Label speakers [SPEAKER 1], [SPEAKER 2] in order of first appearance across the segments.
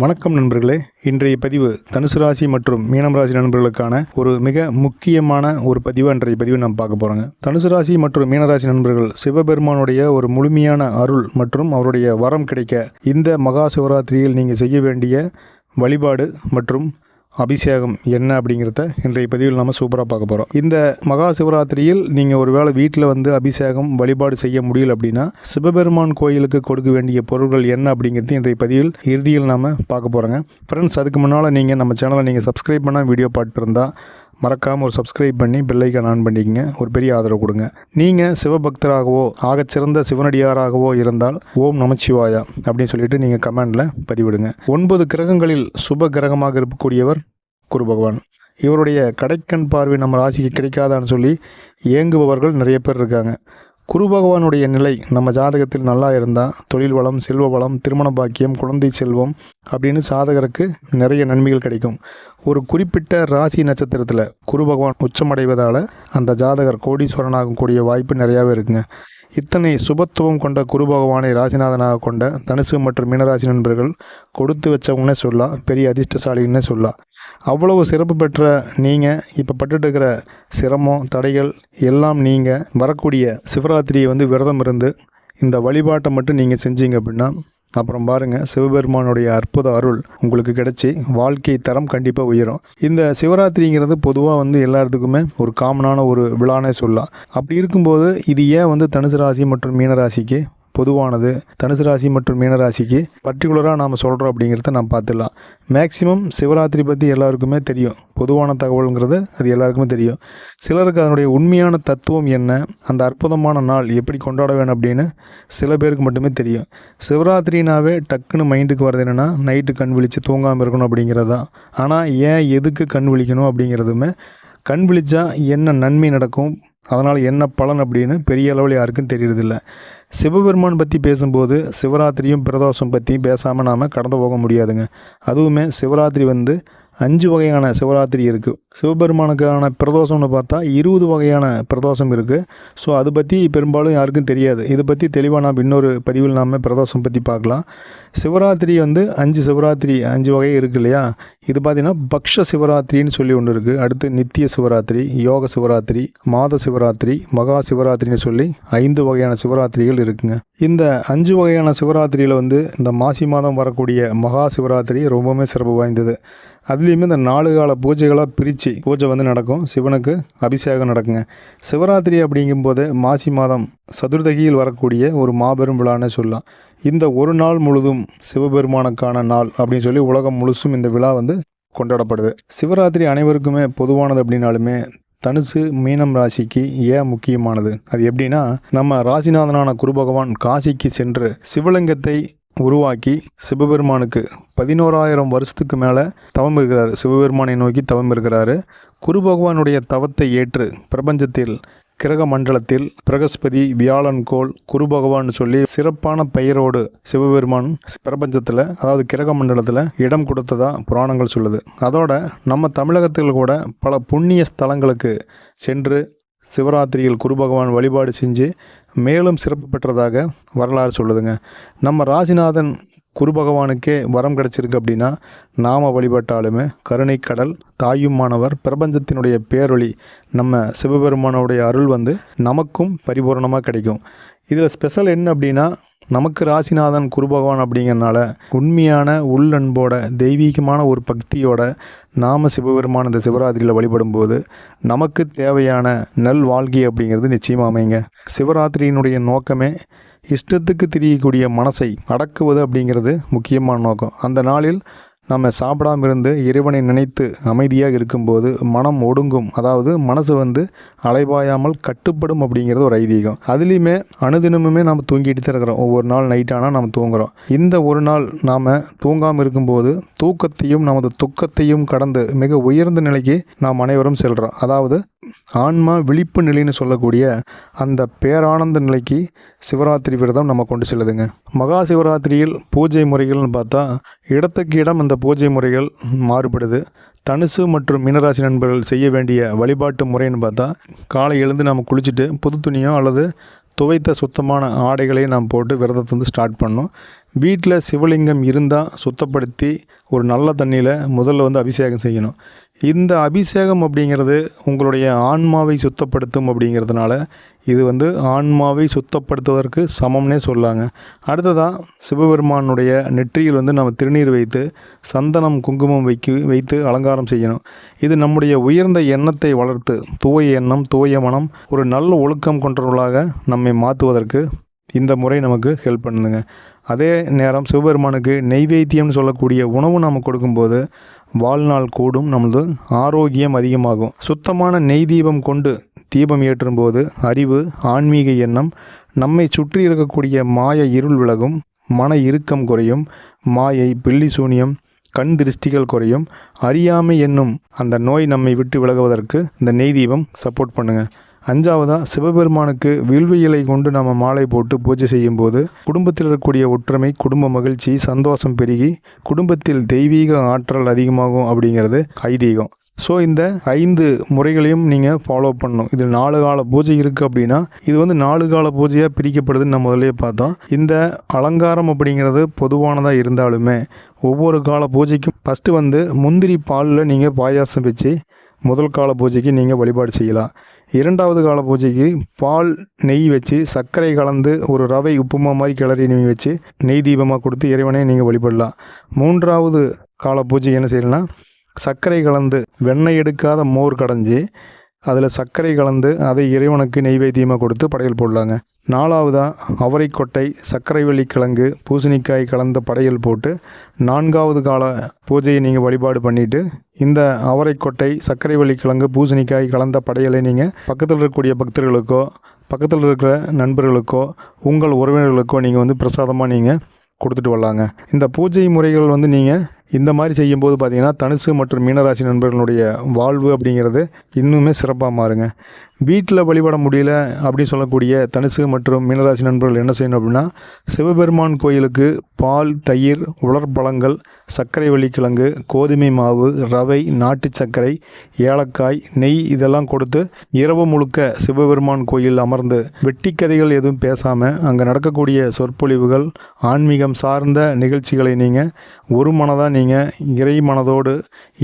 [SPEAKER 1] வணக்கம் நண்பர்களே. இன்றைய பதிவு தனுசு ராசி மற்றும் மீனம் ராசி நண்பர்களுக்கான ஒரு மிக முக்கியமான ஒரு பதிவு. அன்றைய பதிவு நாம் பார்க்க போகிறோங்க தனுசு ராசி மற்றும் மீனராசி நண்பர்கள் சிவபெருமானுடைய ஒரு முழுமையான அருள் மற்றும் அவருடைய வரம் கிடைக்க இந்த மகா சிவராத்திரியில் நீங்கள் செய்ய வேண்டிய வழிபாடு மற்றும் அபிஷேகம் என்ன அப்படிங்கிறத இன்றைய பதிவில் நம்ம சூப்பராக பார்க்க போகிறோம் இந்த மகா சிவராத்திரியில் நீங்கள் ஒருவேளை வீட்டில் வந்து அபிஷேகம் வழிபாடு செய்ய முடியல அப்படின்னா சிவபெருமான் கோயிலுக்கு கொடுக்க வேண்டிய பொருட்கள் என்ன அப்படிங்கிறது இன்றைய பதிவில் இறுதியில் நாம் பார்க்க போகிறோங்க ஃப்ரெண்ட்ஸ் அதுக்கு முன்னால் நீங்கள் நம்ம சேனலை நீங்கள் சப்ஸ்கிரைப் பண்ணால் வீடியோ பார்த்துருந்தா இருந்தால் மறக்காமல் ஒரு சப்ஸ்கிரைப் பண்ணி பெல்லைக்கான் ஆன் பண்ணிக்கங்க. ஒரு பெரிய ஆதரவு கொடுங்க. நீங்கள் சிவபக்தராகவோ ஆகச்சிறந்த சிவனடியாராகவோ இருந்தால் ஓம் நமச்சிவாயா அப்படின்னு சொல்லிட்டு நீங்கள் கமெண்டில் பதிவிடுங்க. ஒன்பது கிரகங்களில் சுப கிரகமாக இருக்கக்கூடியவர் குரு பகவான் இவருடைய கடைக்கண் பார்வை நம்ம ராசிக்கு கிடைக்காதான்னு சொல்லி ஏங்குபவர்கள் நிறைய பேர் இருக்காங்க. குரு பகவானுடைய நிலை நம்ம ஜாதகத்தில் நல்லா இருந்தால் தொழில் வளம் செல்வ வளம் திருமண பாக்கியம் குழந்தை செல்வம் அப்படின்னு சாதகருக்கு நிறைய நன்மைகள் கிடைக்கும். ஒரு குறிப்பிட்ட ராசி நட்சத்திரத்தில் குரு பகவான் உச்சமடைவதால் அந்த ஜாதகர் கோடீஸ்வரனாகக்கூடிய வாய்ப்பு நிறையாவே இருக்குங்க. இத்தனை சுபத்துவம் கொண்ட குரு பகவானை ராசிநாதனாக கொண்ட தனுசு மற்றும் மீனராசி நண்பர்கள் கொடுத்து வச்சவங்கன்னே சொல்லலாம் பெரிய அதிர்ஷ்டசாலின்னே சொல்லலாம். அவ்வளவு சிறப்பு பெற்ற நீங்கள் இப்போ பட்டுட்டு இருக்கிற சிரமம் தடைகள் எல்லாம் நீங்கள் வரக்கூடிய சிவராத்திரியை வந்து விரதம் இருந்து இந்த வழிபாட்டை மட்டும் நீங்கள் செஞ்சீங்க அப்படின்னா அப்புறம் பாருங்கள் சிவபெருமானுடைய அற்புத அருள் உங்களுக்கு கிடைச்சி வாழ்க்கை தரம் கண்டிப்பாக உயரும். இந்த சிவராத்திரிங்கிறது பொதுவாக வந்து எல்லாத்துக்குமே ஒரு காமனான ஒரு விழானே சொல்லலாம். அப்படி இருக்கும்போது இது ஏன் வந்து தனுசு ராசி மற்றும் மீனராசிக்கு பொதுவானது. தனுசு ராசி மற்றும் மீனராசிக்கு பர்டிகுலராக நாம் சொல்கிறோம் அப்படிங்கிறத நாம் பார்த்துடலாம். மேக்சிமம் சிவராத்திரி பற்றி எல்லாருக்குமே தெரியும். பொதுவான தகவலுங்கிறது அது எல்லாருக்குமே தெரியும். சிலருக்கு அதனுடைய உண்மையான தத்துவம் என்ன? அந்த அற்புதமான நாள் எப்படி கொண்டாட வேணும் அப்படின்னு சில பேருக்கு மட்டுமே தெரியும். சிவராத்திரினாவே டக்குன்னு மைண்டுக்கு வர்றது என்னென்னா நைட்டு கண் விழித்து தூங்காமல் இருக்கணும் அப்படிங்கிறது தான் ஆனால் ஏன் எதுக்கு கண் விழிக்கணும் அப்படிங்கிறதுமே கண் விழிச்சா என்ன நன்மை நடக்கும்? அதனால் என்ன பலன் அப்படின்னு பெரிய அளவில் யாருக்கும் தெரியறதில்ல சிவபெருமான் பற்றி பேசும்போது சிவராத்திரியும் பிரதோஷம் பற்றி பேசாமல் நாம் கடந்து போக முடியாதுங்க. அதுவுமே சிவராத்திரி வந்து அஞ்சு வகையான சிவராத்திரி இருக்குது சிவபெருமானுக்கான பிரதோஷம்னு பார்த்தா இருபது வகையான பிரதோஷம் இருக்குது ஸோ அதை பற்றி பெரும்பாலும் யாருக்கும் தெரியாது. இதை பற்றி தெளிவாக நாம் இன்னொரு பதிவில் நாம் பிரதோஷம் பற்றி பார்க்கலாம். சிவராத்திரி வந்து அஞ்சு சிவராத்திரி அஞ்சு வகை இருக்குது இல்லையா? இது பார்த்திங்கன்னா பக்ஷ சிவராத்திரின்னு சொல்லி ஒன்று இருக்குது அடுத்து நித்திய சிவராத்திரி யோக சிவராத்திரி மாத சிவராத்திரி மகா சிவராத்திரின்னு சொல்லி ஐந்து வகையான சிவராத்திரிகள் இருக்குங்க. இந்த அஞ்சு வகையான சிவராத்திரியில் வந்து இந்த மாசி மாதம் வரக்கூடிய மகா சிவராத்திரி ரொம்பவுமே சிறப்பு வாய்ந்தது. அதுலேயுமே இந்த நாலு கால பூஜைகளாக பிரித்து பூஜை வந்து நடக்கும். சிவனுக்கு அபிஷேகம் நடக்குங்க. சிவராத்திரி அப்படிங்கும்போது மாசி மாதம் சதுர்தகியில் வரக்கூடிய ஒரு மாபெரும் விழான்னு சொல்லலாம். இந்த ஒரு நாள் முழுதும் சிவபெருமானுக்கான நாள் அப்படின்னு சொல்லி உலகம் முழுசும் இந்த விழா வந்து கொண்டாடப்படுது. சிவராத்திரி அனைவருக்குமே பொதுவானது அப்படின்னாலுமே தனுசு மீனம் ராசிக்கு ஏன் முக்கியமானது? அது எப்படின்னா நம்ம ராசிநாதனான குரு பகவான் காசிக்கு சென்று சிவலிங்கத்தை உருவாக்கி சிவபெருமானுக்கு பதினோராயிரம் வருஷத்துக்கு மேலே தவம் இருக்கிறார் சிவபெருமானை நோக்கி தவம் இருக்கிறாரு குரு பகவானுடைய தவத்தை ஏற்று பிரபஞ்சத்தில் கிரக மண்டலத்தில் பிரகஸ்பதி வியாழன் கோள் குரு பகவான் சொல்லி சிறப்பான பெயரோடு சிவபெருமான் பிரபஞ்சத்தில் அதாவது கிரக மண்டலத்தில் இடம் கொடுத்ததா புராணங்கள் சொல்லுது. அதோட நம்ம தமிழகத்தில் கூட பல புண்ணிய ஸ்தலங்களுக்கு சென்று சிவராத்திரியில் குரு பகவான் வழிபாடு செஞ்சு மேலும் சிறப்பு பெற்றதாக வரலாறு சொல்லுதுங்க. நம்ம ராசிநாதன் குரு பகவானுக்கே வரம் கிடச்சிருக்கு அப்படின்னா நாம வழிபட்டாலுமே கருணை கடல் தாயுமானவர் பிரபஞ்சத்தினுடைய பேரொளி நம்ம சிவபெருமானோடைய அருள் வந்து நமக்கும் பரிபூர்ணமாக கிடைக்கும். இதில் ஸ்பெஷல் என்ன அப்படின்னா நமக்கு ராசிநாதன் குரு பகவான் அப்படிங்கிறனால உண்மையான உள்ளன்போட தெய்வீகமான ஒரு பக்தியோட நாம சிவபெருமான இந்த சிவராத்திரியில் வழிபடும்போது நமக்கு தேவையான நல் வாழ்க்கை அப்படிங்கிறது நிச்சயமாக அமைங்க சிவராத்திரியினுடைய நோக்கமே இஷ்டத்துக்கு திரியக்கூடிய மனசை அடக்குவது அப்படிங்கிறது முக்கியமான நோக்கம். அந்த நாளில் நம்ம சாப்பிடாம இருந்து இறைவனை நினைத்து அமைதியாக இருக்கும்போது மனம் ஒடுங்கும். அதாவது மனசு வந்து அலைபாயாமல் கட்டுப்படும் அப்படிங்கிறது ஒரு ஐதீகம். அதுலேயுமே அனுதினமுமே நம்ம தூங்கிட்டு தான் இருக்கிறோம். ஒவ்வொரு நாள் நைட் ஆனால் நம்ம தூங்குறோம். இந்த ஒரு நாள் நாம் தூங்காமல் இருக்கும்போது தூக்கத்தையும் நமது துக்கத்தையும் கடந்து மிக உயர்ந்த நிலைக்கு நாம் அனைவரும் செல்கிறோம் அதாவது ஆன்மா விழிப்பு நிலைன்னு சொல்லக்கூடிய அந்த பேரானந்த நிலைக்கு சிவராத்திரி விரதம் நம்ம கொண்டு செல்லுதுங்க. மகா சிவராத்திரியில் பூஜை முறைகள்னு பார்த்தா இடத்துக்கு இடம் இந்த பூஜை முறைகள் மாறுபடுது. தனுசு மற்றும் மீனராசி நண்பர்கள் செய்ய வேண்டிய வழிபாட்டு முறைன்னு பார்த்தா காலை எழுந்து நம்ம குளிச்சுட்டு புது துணியோ அல்லது துவைத்த சுத்தமான ஆடைகளை நாம் போட்டு விரதத்தை வந்து ஸ்டார்ட் பண்ணோம் வீட்டில் சிவலிங்கம் இருந்தால் சுத்தப்படுத்தி ஒரு நல்ல தண்ணியில் முதல்ல வந்து அபிஷேகம் செய்யணும். இந்த அபிஷேகம் அப்படிங்கிறது உங்களுடைய ஆன்மாவை சுத்தப்படுத்தும் அப்படிங்கிறதுனால இது வந்து ஆன்மாவை சுத்தப்படுத்துவதற்கு சமம்னே சொல்லாங்க. அடுத்ததாக சிவபெருமானுடைய நெற்றியில் வந்து நம்ம திருநீர் வைத்து சந்தனம் குங்குமம் வைக்கு வைத்து அலங்காரம் செய்யணும். இது நம்முடைய உயர்ந்த எண்ணத்தை வளர்த்து தூய எண்ணம் தூய மனம் ஒரு நல்ல ஒழுக்கம் கொண்டவர்களாக நம்மை மாற்றுவதற்கு இந்த முறை நமக்கு ஹெல்ப் பண்ணுதுங்க. அதே நேரம் சிவபெருமானுக்கு நெய்வேத்தியம்னு சொல்லக்கூடிய உணவு நாம் கொடுக்கும்போது வாழ்நாள் கூடும் நமது ஆரோக்கியம் அதிகமாகும். சுத்தமான நெய் தீபம் கொண்டு தீபம் ஏற்றும்போது அறிவு ஆன்மீக எண்ணம் நம்மை சுற்றி இருக்கக்கூடிய மாய இருள் விலகும் மன இறுக்கம் குறையும் மாயை பில்லி சூனியம் கண் திருஷ்டிகள் குறையும். அறியாமை என்னும் அந்த நோய் நம்மை விட்டு விலகுவதற்கு இந்த நெய் தீபம் சப்போர்ட் பண்ணுங்கள் அஞ்சாவதாக சிவபெருமானுக்கு வில்வ இலை கொண்டு நம்ம மாலை போட்டு பூஜை செய்யும்போது குடும்பத்தில் இருக்கக்கூடிய ஒற்றுமை குடும்ப மகிழ்ச்சி சந்தோஷம் பெருகி குடும்பத்தில் தெய்வீக ஆற்றல் அதிகமாகும் அப்படிங்கிறது ஐதீகம். ஸோ இந்த ஐந்து முறைகளையும் நீங்கள் ஃபாலோ பண்ணணும். இது நாலு கால பூஜை இருக்குது அப்படின்னா இது வந்து நாலு கால பூஜையாக பிரிக்கப்படுதுன்னு நம்ம முதலே பார்த்தோம். இந்த அலங்காரம் அப்படிங்கிறது பொதுவானதாக இருந்தாலுமே ஒவ்வொரு கால பூஜைக்கும் ஃபஸ்ட்டு வந்து முந்திரி பாலில் நீங்கள் பாயாசம் வச்சு முதல் கால பூஜைக்கு நீங்கள் வழிபாடு செய்யலாம். இரண்டாவது கால பூஜைக்கு பால் நெய் வச்சு சர்க்கரை கலந்து ஒரு ரவை உப்புமா மாதிரி கிளறி நீங்கள் வச்சு நெய் தீபமாக கொடுத்து இறைவனை நீங்கள் வழிபடலாம். மூன்றாவது கால பூஜை என்ன செய்யணும்னா சர்க்கரை கலந்து வெண்ணெய் எடுக்காத மோர் கடைஞ்சி அதில் சர்க்கரை கலந்து அதை இறைவனுக்கு நெய்வேத்தியமாக கொடுத்து படையல் போடலாங்க. நாலாவதாக அவரைக்கொட்டை சர்க்கரை வெள்ளிக்கிழங்கு பூசணிக்காய் கலந்த படையல் போட்டு நான்காவது கால பூஜையை நீங்கள் வழிபாடு பண்ணிவிட்டு இந்த அவரைக்கொட்டை சர்க்கரை வெள்ளிக்கிழங்கு பூசணிக்காய் கலந்த படையலை நீங்கள் பக்கத்தில் இருக்கக்கூடிய பக்தர்களுக்கோ பக்கத்தில் இருக்கிற நண்பர்களுக்கோ உங்கள் உறவினர்களுக்கோ நீங்கள் வந்து பிரசாதமாக நீங்கள் கொடுத்துட்டு வரலாங்க. இந்த பூஜை முறைகள் வந்து நீங்கள் இந்த மாதிரி செய்யும்போது பார்த்தீங்கன்னா தனுசு மற்றும் மீனராசி நண்பர்களுடைய வாழ்வு அப்படிங்கிறது இன்னுமே சிறப்பாக மாறுங்க. வீட்டில் வழிபட முடியல அப்படின்னு சொல்லக்கூடிய தனுசு மற்றும் மீனராசி நண்பர்கள் என்ன செய்யணும் அப்படின்னா சிவபெருமான் கோயிலுக்கு பால் தயிர் உலர்பழங்கள் சர்க்கரை வள்ளிக்கிழங்கு கோதுமை மாவு ரவை நாட்டு சர்க்கரை ஏலக்காய் நெய் இதெல்லாம் கொடுத்து இரவு முழுக்க சிவபெருமான் கோயில் அமர்ந்து வெட்டி கதைகள் எதுவும் பேசாமல் அங்கே நடக்கக்கூடிய சொற்பொழிவுகள் ஆன்மீகம் சார்ந்த நிகழ்ச்சிகளை நீங்கள் ஒரு மனதாக நீங்கள் இறை மனதோடு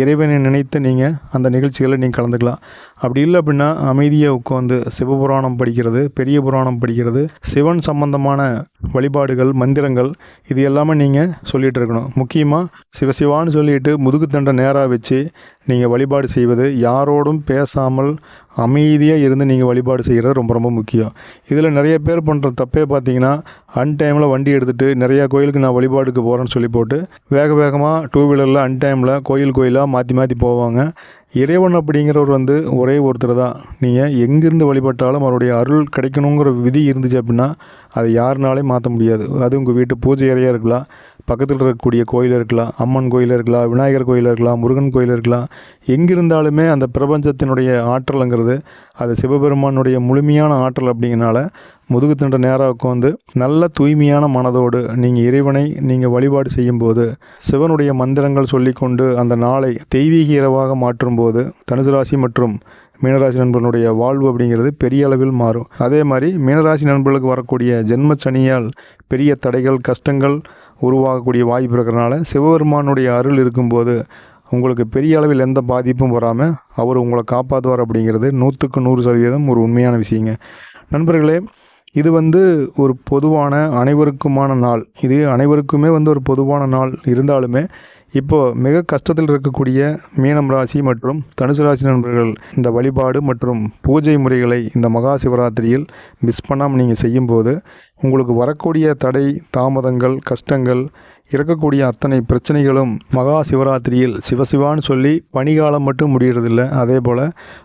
[SPEAKER 1] இறைவனை நினைத்து நீங்கள் அந்த நிகழ்ச்சிகளை நீங்கள் கலந்துக்கலாம். அப்படி இல்லை அப்படின்னா அமைதியாக உட்காந்து சிவபுராணம் படிக்கிறது பெரிய புராணம் படிக்கிறது சிவன் சம்பந்தமான வழிபாடுகள் மந்திரங்கள் இது எல்லாமே நீங்கள் சொல்லிகிட்டு இருக்கணும். முக்கியமாக சிவசிவான்னு சொல்லிட்டு முதுகு தண்டை நேராக வச்சு நீங்கள் வழிபாடு செய்வது யாரோடும் பேசாமல் அமைதியாக இருந்து நீங்கள் வழிபாடு செய்கிறது ரொம்ப ரொம்ப முக்கியம். இதில் நிறைய பேர் பண்ணுற தப்பே பார்த்தீங்கன்னா அன் டைமில் வண்டி எடுத்துகிட்டு நிறையா கோயிலுக்கு நான் வழிபாடுக்கு போகிறேன்னு சொல்லி போட்டு வேக வேகமாக டூ வீலரில் அன் டைமில் கோயில் கோயிலாக மாற்றி மாற்றி போவாங்க. இறைவன் அப்படிங்கிறவர் வந்து ஒரே ஒருத்தர் தான். நீங்கள் எங்கேருந்து வழிபட்டாலும் அவருடைய அருள் கிடைக்கணுங்கிற விதி இருந்துச்சு அப்படின்னா அதை யாருனாலே மாற்ற முடியாது. அது உங்கள் வீட்டு பூஜை அறையாக இருக்கலாம். பக்கத்தில் இருக்கக்கூடிய கோயில் இருக்கலாம் அம்மன் கோயில் இருக்கலாம் விநாயகர் கோயில் இருக்கலாம் முருகன் கோயில் இருக்கலாம் எங்கிருந்தாலுமே அந்த பிரபஞ்சத்தினுடைய ஆற்றலுங்கிறது அது சிவபெருமானுடைய முழுமையான ஆற்றல் அப்படிங்கிறனால முதுகு தண்டை நேராக உட்காந்து நல்ல தூய்மையான மனதோடு நீங்கள் இறைவனை நீங்கள் வழிபாடு செய்யும்போது சிவனுடைய மந்திரங்கள் சொல்லிக்கொண்டு அந்த நாளை தெய்வீக இரவாக மாற்றும்போது தனுசு ராசி மற்றும் மீனராசி நண்பர்களுடைய வாழ்வு அப்படிங்கிறது பெரிய அளவில் மாறும். அதே மாதிரி மீனராசி நண்பர்களுக்கு வரக்கூடிய ஜென்ம சனியால் பெரிய தடைகள் கஷ்டங்கள் உருவாகக்கூடிய வாய்ப்பு இருக்கிறனால சிவபெருமானுடைய அருள் இருக்கும்போது உங்களுக்கு பெரிய அளவில் எந்த பாதிப்பும் வராமல் அவர் உங்களை காப்பாற்றுவார் அப்படிங்கிறது நூற்றுக்கு நூறு சதவீதம் ஒரு உண்மையான விஷயங்க. நண்பர்களே இது வந்து ஒரு பொதுவான அனைவருக்குமான நாள். இது அனைவருக்குமே வந்து ஒரு பொதுவான நாள் இருந்தாலுமே இப்போது மிக கஷ்டத்தில் இருக்கக்கூடிய மீனம் ராசி மற்றும் தனுசு ராசி நண்பர்கள் இந்த வழிபாடு மற்றும் பூஜை முறைகளை இந்த மகா சிவராத்திரியில் மிஸ் பண்ணாமல் நீங்கள் செய்யும்போது உங்களுக்கு வரக்கூடிய தடை தாமதங்கள் கஷ்டங்கள் இருக்கக்கூடிய அத்தனை பிரச்சனைகளும் மகா சிவராத்திரியில் சிவசிவான்னு சொல்லி பனிகாலம் மட்டும் முடியறதில்ல. அதே போல்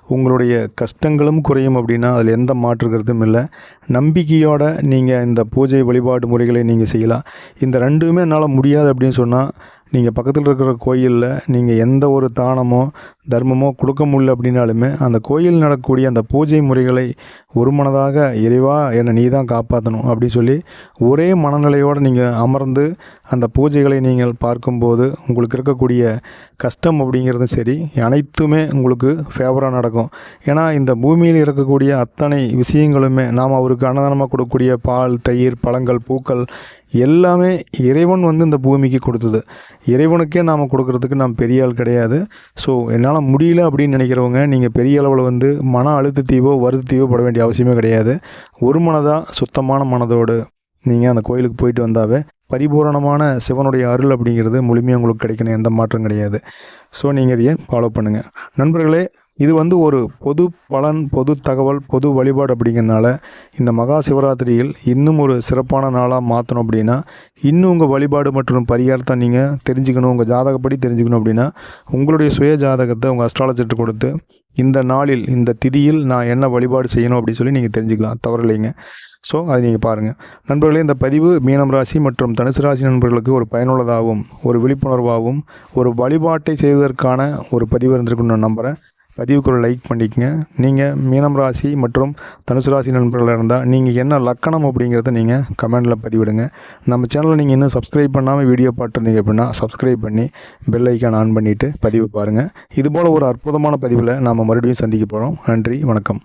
[SPEAKER 1] உங்களுடைய கஷ்டங்களும் குறையும் அப்படின்னா அதில் எந்த மாற்று இல்லை. நம்பிக்கையோட நீங்கள் இந்த பூஜை வழிபாடு முறைகளை நீங்கள் செய்யலாம். இந்த ரெண்டுமே என்னால் முடியாது அப்படின்னு சொன்னால் நீங்கள் பக்கத்தில் இருக்கிற கோயிலில் நீங்கள் எந்த ஒரு தானமோ தர்மமோ கொடுக்க முடியல அப்படின்னாலுமே அந்த கோயில் நடக்கக்கூடிய அந்த பூஜை முறைகளை ஒரு மனதாக இறைவா என்னை நீ தான் காப்பாற்றணும் அப்படி சொல்லி ஒரே மனநிலையோடு நீங்கள் அமர்ந்து அந்த பூஜைகளை நீங்கள் பார்க்கும்போது உங்களுக்கு இருக்கக்கூடிய கஷ்டம் அப்படிங்கிறதும் சரி அனைத்துமே உங்களுக்கு ஃபேவராக நடக்கும். ஏன்னா இந்த பூமியில் இருக்கக்கூடிய அத்தனை விஷயங்களுமே நாம் அவருக்கு அன்னதானமாக கொடுக்கக்கூடிய பால் தயிர் பழங்கள் பூக்கள் எல்லாமே இறைவன் வந்து இந்த பூமிக்கு கொடுத்தது. இறைவனுக்கே நாம் கொடுக்கறதுக்கு நாம் பெரிய ஆள் கிடையாது. ஸோ என்னால் முடியல அப்படின்னு நினைக்கிறவங்க நீங்கள் பெரிய அளவில் வந்து மன அழுத்தத்தையோ வருத்தத்தையோ பட வேண்டிய அவசியமே கிடையாது. ஒரு மனதாக சுத்தமான மனதோடு நீங்கள் அந்த கோயிலுக்கு போயிட்டு வந்தாவே பரிபூரணமான சிவனுடைய அருள் அப்படிங்கிறது முழுமையாக உங்களுக்கு கிடைக்கணும். எந்த மாற்றம் கிடையாது. ஸோ நீங்கள் இதையே ஃபாலோ பண்ணுங்கள் நண்பர்களே இது வந்து ஒரு பொது பலன் பொது தகவல் பொது வழிபாடு அப்படிங்கிறனால இந்த மகா சிவராத்திரியில் இன்னும் ஒரு சிறப்பான நாளாக மாற்றணும் அப்படின்னா இன்னும் உங்கள் வழிபாடு மற்றும் பரிகாரத்தை நீங்கள் தெரிஞ்சுக்கணும் உங்கள் ஜாதகப்படி தெரிஞ்சுக்கணும் அப்படின்னா உங்களுடைய சுய ஜாதகத்தை உங்கள் அஸ்ட்ராலஜர்கிட்ட கொடுத்து இந்த நாளில் இந்த திதியில் நான் என்ன வழிபாடு செய்யணும் அப்படின்னு சொல்லி நீங்கள் தெரிஞ்சுக்கலாம். தவறில்லைங்க ஸோ அதை நீங்கள் பாருங்கள் நண்பர்களே இந்த பதிவு மீனம் ராசி மற்றும் தனுசு ராசி நண்பர்களுக்கு ஒரு பயனுள்ளதாகவும் ஒரு விழிப்புணர்வாகவும் ஒரு வழிபாட்டை செய்வதற்கான ஒரு பதிவு இருந்திருக்குன்னு நான் நம்புகிறேன் பதிவுக்குள்ள லைக் பண்ணிக்கங்க. நீங்கள் மீனம் ராசி மற்றும் தனுசு ராசி நண்பர்களாக இருந்தால் நீங்கள் என்ன லக்கணம் அப்படிங்கிறத நீங்கள் கமெண்டில் பதிவிடுங்க. நம்ம சேனலை நீங்கள் இன்னும் சப்ஸ்கிரைப் பண்ணாமல் வீடியோ பார்த்துருந்தீங்க அப்படின்னா சப்ஸ்கிரைப் பண்ணி பெல் ஐக்கான் ஆன் பண்ணிவிட்டு பதிவு பாருங்கள் இதுபோல் ஒரு அற்புதமான பதிவில் நாம் மறுபடியும் சந்திக்க போகிறோம் நன்றி வணக்கம்.